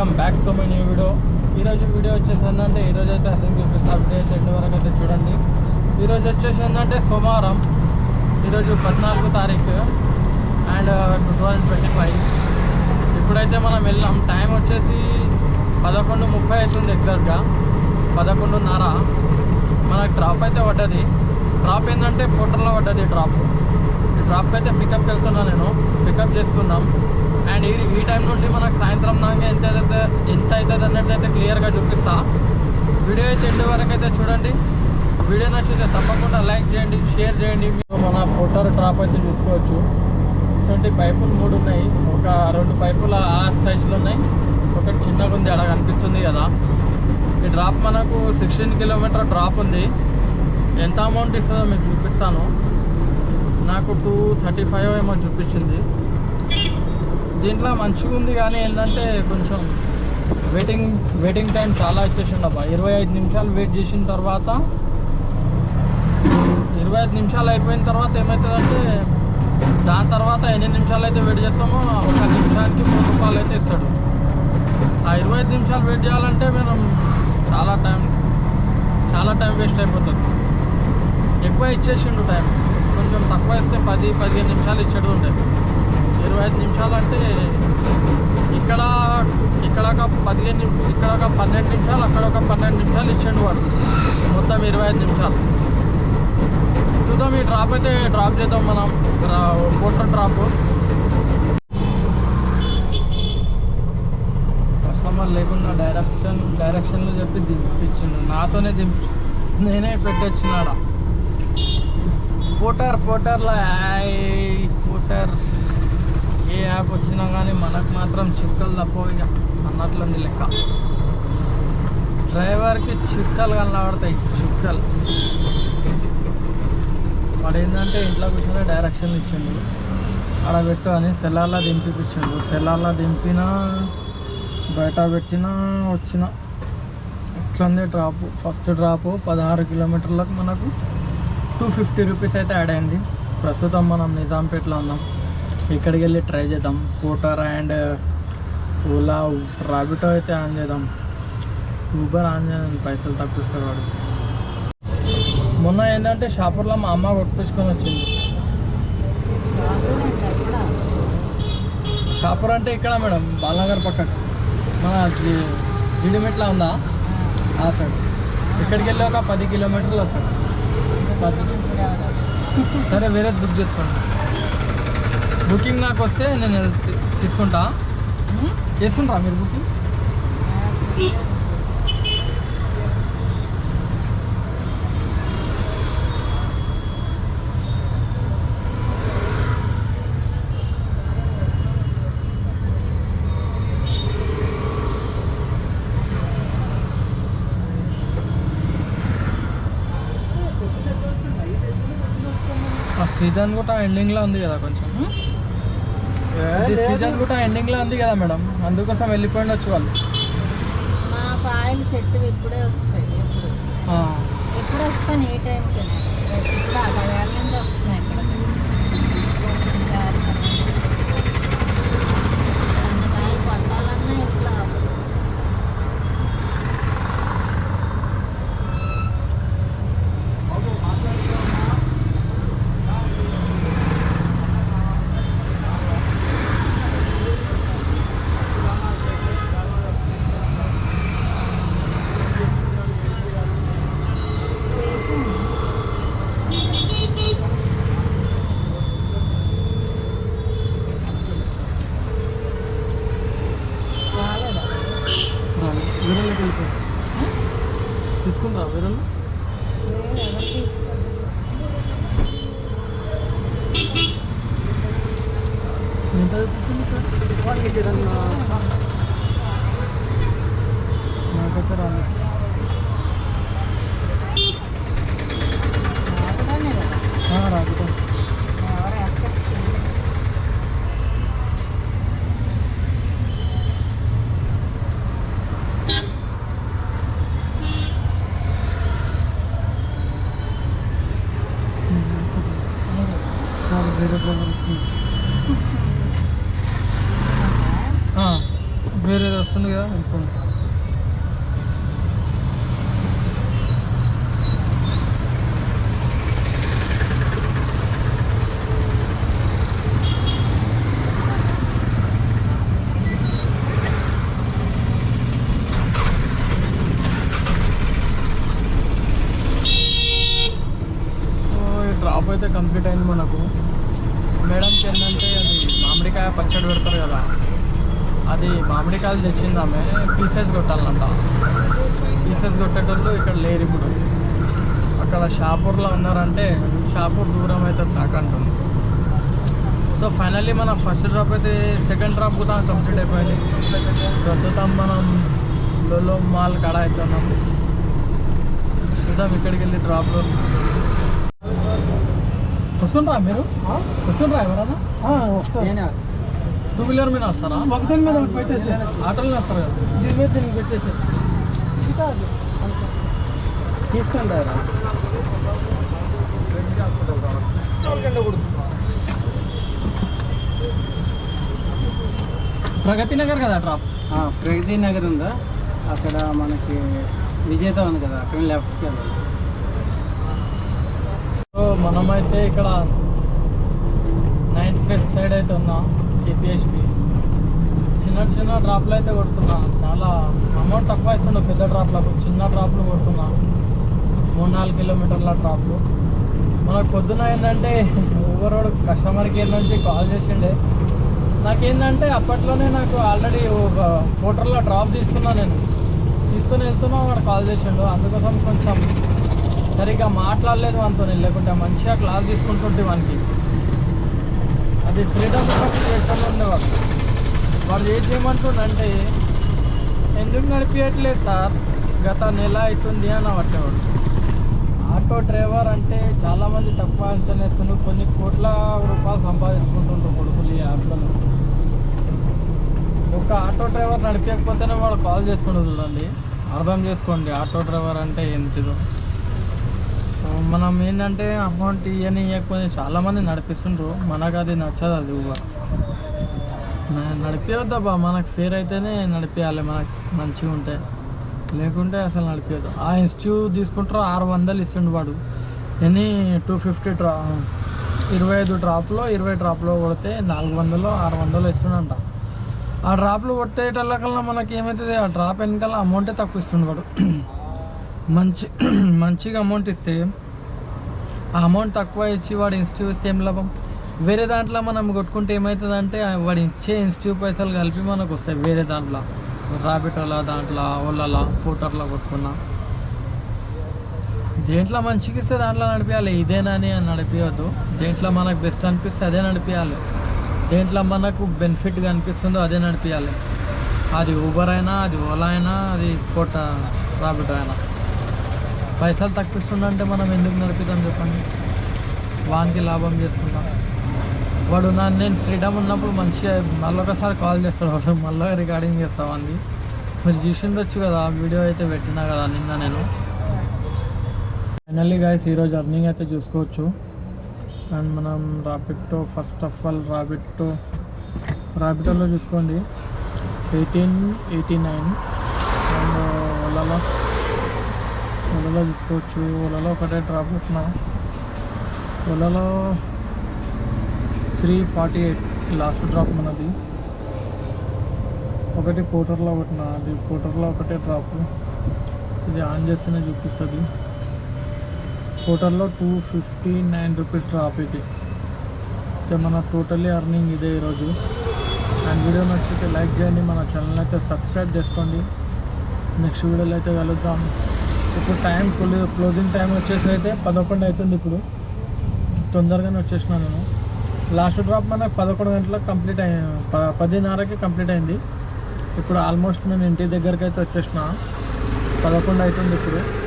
Welcome back to my new video. ఈరోజు video వచ్చేసి ఏంటంటే ఈరోజు అయితే అర్థం చూపిస్తా వీడియో అయితే ఎండ్ వరకు అయితే చూడండి. ఈరోజు వచ్చేసి ఏంటంటే సోమవారం ఈరోజు పద్నాలుగు తారీఖు and two thousand twenty five ఇప్పుడైతే మనం వెళ్ళాం. టైం వచ్చేసి పదకొండు ముప్పై అవుతుంది ఎగ్జాక్ట్గా పదకొండున్నర. మనకు డ్రాప్ అయితే పడ్డది. డ్రాప్ ఏంటంటే పోటర్లో పడ్డది డ్రాప్ ఈ డ్రాప్ అయితే పికప్కి వెళ్తున్నా నేను. పికప్ చేసుకున్నాం. అండ్ ఈ ఈ టైం నుండి మనకు సాయంత్రం దాకా ఎంత అయితే ఎంత అవుతుంది అన్నట్టు అయితే క్లియర్గా చూపిస్తా. వీడియో అయితే ఎండు వరకు అయితే చూడండి. వీడియో నచ్చితే తప్పకుండా లైక్ చేయండి షేర్ చేయండి. మన ఫోటో డ్రాప్ అయితే చూసుకోవచ్చు. ఇటువంటి పైపులు మూడు ఉన్నాయి. ఒక రెండు పైపులు ఆ సైజులు ఉన్నాయి. ఒకటి చిన్నగా ఉంది అలా కనిపిస్తుంది కదా. ఈ డ్రాప్ మనకు సిక్స్టీన్ కిలోమీటర్ డ్రాప్ ఉంది. ఎంత అమౌంట్ ఇస్తుందో మీకు చూపిస్తాను. నాకు టూ థర్టీ ఫైవ్ ఏమో చూపించింది. దీంట్లో మంచిగా ఉంది కానీ ఏంటంటే కొంచెం వెయిటింగ్ వెయిటింగ్ టైం చాలా ఇచ్చేసిండు అబ్బా. ఇరవై ఐదు నిమిషాలు వెయిట్ చేసిన తర్వాత ఇరవై ఐదు నిమిషాలు అయిపోయిన తర్వాత ఏమవుతుందంటే దాని తర్వాత ఎన్ని నిమిషాలు అయితే వెయిట్ చేస్తామో ఒక నిమిషానికి మూడు రూపాయలు అయితే ఇస్తాడు. ఆ ఇరవై ఐదు నిమిషాలు వెయిట్ చేయాలంటే మనం చాలా టైం చాలా టైం వేస్ట్ అయిపోతుంది. ఎక్కువ ఇచ్చేసిండు టైం కొంచెం తక్కువ ఇస్తే పది పదిహేను నిమిషాలు ఇచ్చేది ఉండే ఇరవై ఐదు నిమిషాలు అంటే ఇక్కడ ఇక్కడ ఒక పదిహేను ఇక్కడ ఒక పన్నెండు నిమిషాలు అక్కడ ఒక పన్నెండు నిమిషాలు ఇచ్చిండు వాడు మొత్తం ఇరవై ఐదు నిమిషాలు. చూద్దాం ఈ డ్రాప్ అయితే డ్రాప్ చేద్దాం మనం. ఫోటో డ్రాప్ కస్టమర్ లేకుండా డైరెక్షన్ డైరెక్షన్లు చెప్పి దింపించిండు. నాతోనే దింపి నేనే పెట్టొచ్చినాడ? పోటర్ పోటర్లో పోటర్ ఏ యాప్ వచ్చినా కానీ మనకు మాత్రం చిక్కలు తప్పవు ఇక. అన్నట్లుంది లెక్క. డ్రైవర్కి చిక్కలు కనబడతాయి. చిక్కలు. వాడు ఏంటంటే ఇంట్లో కూర్చొని డైరెక్షన్లు ఇచ్చిండు. ఆడ పెట్టు అని సెల్లార్లా దింపిపించిండు సెల్లార్లా దింపినా బయట పెట్టినా వచ్చిన. ఇట్లుంది డ్రాప్. ఫస్ట్ డ్రాప్ పదహారు కిలోమీటర్లకు మనకు టూ ఫిఫ్టీ రూపీస్ అయితే యాడ్ అయింది. ప్రస్తుతం మనం నిజాంపేటలో ఉన్నాం. ఇక్కడికి వెళ్ళి ట్రై చేద్దాం. స్కూటర్ అండ్ ఓలా రాబిటో అయితే ఆన్ చేద్దాం. ఊబర్ ఆన్ చేద్దాం పైసలు తప్పిస్తాడు వాడు. మొన్న ఏంటంటే షాపూర్లో మా అమ్మ కొట్టించుకొని వచ్చింది. షాపూర్ అంటే ఇక్కడ మేడం బాలనగర్ పక్కన. మన జి- జిడిమెట్ల ఉందా? ఆ సైడ్ ఇక్కడికి వెళ్ళి ఒక పది కిలోమీటర్లు వస్తాడు. సరే వేరే బుక్ చేసుకోండి. బుకింగ్ నాకు వస్తే నేను తీసుకుంటా. చేసుకుంటారా మీరు బుకింగ్? ఆ సీజన్ కూడా ఎండింగ్లో ఉంది కదా కొంచెం. సీజన్ కూడా ఎండింగ్లో ఉంది కదా మేడం అందుకోసం వెళ్ళిపోయిండొచ్చు వాళ్ళు. మా పాయలు చెట్టు ఇప్పుడే వస్తాయి ఎప్పుడు? ఆ, ఎప్పుడు వస్తాను ఏ టైంకి ఇప్పుడు ఆ పదేళ్ళ నుంచి వస్తున్నాయి. Guck mal, oder? Nee, aber süß. Und da ist es nicht. Ich wollte dir dann mal. వేరే వస్తుంది కదా వెళ్ళిపోండి ఈ డ్రాప్ అయితే కంప్లీట్ అయింది మనకు. మేడంకి ఏంటంటే అది మామిడికాయ పచ్చడి పెడతారు కదా అది మామిడికాయలు తెచ్చింది పీసెస్ కొట్టాలంట. పీసెస్ కొట్టేటోళ్ళు ఇక్కడ లేరు ఇప్పుడు. అక్కడ షాపూర్లో ఉన్నారంటే షాపూర్ దూరం అయితే తాకంటుంది సో ఫైనల్లీ మన ఫస్ట్ డ్రాప్ అయితే సెకండ్ డ్రాప్ కూడా కంప్లీట్ అయిపోయింది. ప్రస్తుతం మనం లోలో మాల్ కడ అవుతున్నాం చూద్దాం ఇక్కడికి వెళ్ళి డ్రాప్లో వస్తుండ్రా మీరు? వస్తుండ్రా ఎవరన్నా టూ వీలర్ మీద వస్తారా? ఒకదాని మీద ఒకటి పెట్టేసి ఆటోలో వస్తారు? కదా దీని మీద దీనికి పెట్టేసి తీసుకొని రారా ప్రగతి నగర్ కదా డ్రాప్? ప్రగతి నగర్ ఉందా? అక్కడ మనకి విజేత ఉంది కదా అక్కడ లెఫ్ట్కి వెళ్ళాలి మనమైతే ఇక్కడ నైన్త్ ఫెస్ట్ సైడ్ అయితే ఉన్నాం కేపిఎస్పి చిన్న చిన్న డ్రాప్లు అయితే కొడుతున్నా. చాలా అమౌంట్ తక్కువ ఇస్తుండే పెద్ద డ్రాప్లకు. చిన్న డ్రాప్లు కొడుతున్నా. మూడు నాలుగు కిలోమీటర్ల డ్రాప్లు. మనకు పొద్దున ఏంటంటే ఎవరోడు కస్టమర్ కేర్ నుంచి కాల్ చేసిండే. నాకేంటంటే అప్పట్లోనే నాకు ఆల్రెడీ ఒక హోటల్లో డ్రాప్ తీసుకున్నా నేను. తీసుకుని వెళ్తున్నా వాడు కాల్ చేసిండు. అందుకోసం కొంచెం సరిగ్గా మాట్లాడలేదు మనతో లేకుంటే మంచిగా క్లాస్ తీసుకుంటుంటే మనకి అది ఫ్రీడమ్ సిచ్యువేషన్ ఉండేవాడు వాడు చేసి ఏమంటుండంటే ఎందుకు నడిపించట్లేదు సార్? గత నెల అవుతుంది అని పట్టేవాడు ఆటో డ్రైవర్ అంటే చాలామంది తక్కువ అంచనా వేస్తున్నారు. కొన్ని కోట్ల రూపాయలు సంపాదించుకుంటుంటారు కొడుకులు ఈ యాప్లలో ఒక ఆటో డ్రైవర్ నడిపించకపోతేనే వాడు కాల్ చేస్తుండదు చూడండి. అర్థం చేసుకోండి ఆటో డ్రైవర్ అంటే ఏంటిదో. మనం ఏంటంటే అమౌంట్ ఇవన్నీ ఇవ్వకపోతే చాలామంది నడిపిస్తుండ్రు. మనకు అది నచ్చదు అది ఊబర్ మనకు ఫేర్ అయితేనే నడిపించాలి మనకు మంచిగా ఉంటే. లేకుంటే అసలు నడిపించదు ఆ ఇన్స్టిట్యూట్ తీసుకుంటారో ఆరు వందలు ఇస్తుండు వాడు. ఎన్ని టూ ఫిఫ్టీ డ్రా ఇరవై ఐదు డ్రాప్లో ఇరవై డ్రాప్లో కొడితే నాలుగు వందలు ఆరు వందలు ఇస్తుండంట. ఆ డ్రాప్లు కొట్టేటల్లకల్లా మనకి ఏమవుతుంది ఆ డ్రాప్ వెనకాల అమౌంటే తక్కువ ఇస్తుండు వాడు. మంచి మంచిగా అమౌంట్ ఇస్తే ఆ అమౌంట్ తక్కువ ఇచ్చి వాడు ఇన్స్టిట్యూట్ ఇస్తే ఏం లాభం? వేరే దాంట్లో మనం కొట్టుకుంటే ఏమవుతుందంటే వాడు ఇచ్చే ఇన్స్టిట్యూట్ పైసలు కలిపి మనకు వస్తాయి వేరే దాంట్లో. రాబిటోలా దాంట్లో ఓలాలా పోటర్లో కొట్టుకున్నా. దేంట్లో మంచికి ఇస్తే దాంట్లో నడిపించాలి ఇదేనని అని నడిపించద్దు దేంట్లో మనకు బెస్ట్ అనిపిస్తే అదే నడిపించాలి దేంట్లో మనకు బెనిఫిట్గా అనిపిస్తుందో అదే నడిపించాలి అది ఊబర్ అయినా అది ఓలా అయినా అది కోట రాబిటో అయినా. పైసలు తప్పిస్తుందంటే మనం ఎందుకు నడిపిద్దాం చెప్పండి? వానికి లాభం చేసుకుంటాం. వాడు నా నేను ఫ్రీడమ్ ఉన్నప్పుడు మంచిగా మళ్ళీ ఒకసారి కాల్ చేస్తాడు. వాడు మళ్ళీ రికార్డింగ్ చేస్తాం మీరు చూసిండొచ్చు కదా వీడియో అయితే పెట్టినా కదా నిన్న నేను. ఫైనల్లీ గాయస్ ఈరోజు అర్నింగ్ అయితే చూసుకోవచ్చు. అండ్ మనం Rapido first of all Rapido రాబిటోలో చూసుకోండి. ఎయిటీన్ ఎయిటీ నైన్ అండ్ ఓలాలో ఓలాలో చూసుకోవచ్చు ఓలాలో ఒకటే డ్రాప్ పెట్టిన. ఓలాలో three forty eight last drop మనది. ఒకటి పోటర్లో పెట్టిన అది పోటర్లో ఒకటే డ్రాప్. ఇది ఆన్ చేస్తేనే చూపిస్తుంది. పోటర్లో two fifty nine rupees drop ఇది. అయితే మన టోటలీ అర్నింగ్ ఇదే ఈరోజు. అండ్ వీడియో నచ్చితే లైక్ చేయండి మన ఛానల్ అయితే సబ్స్క్రైబ్ చేసుకోండి. నెక్స్ట్ వీడియోలో అయితే కలుద్దాం. ఇప్పుడు టైం క్లోజింగ్ టైం వచ్చేసి అయితే పదకొండు అవుతుంది ఇప్పుడు. తొందరగానే వచ్చేసినాను నేను. లాస్ట్ డ్రాప్ మనకు పదకొండు గంటలకు కంప్లీట్ అయ్యి ప- పదిన్నరకి కంప్లీట్ అయింది. ఇప్పుడు ఆల్మోస్ట్ నేను ఇంటి దగ్గరికి అయితే వచ్చేసిన. పదకొండు అవుతుంది ఇప్పుడు.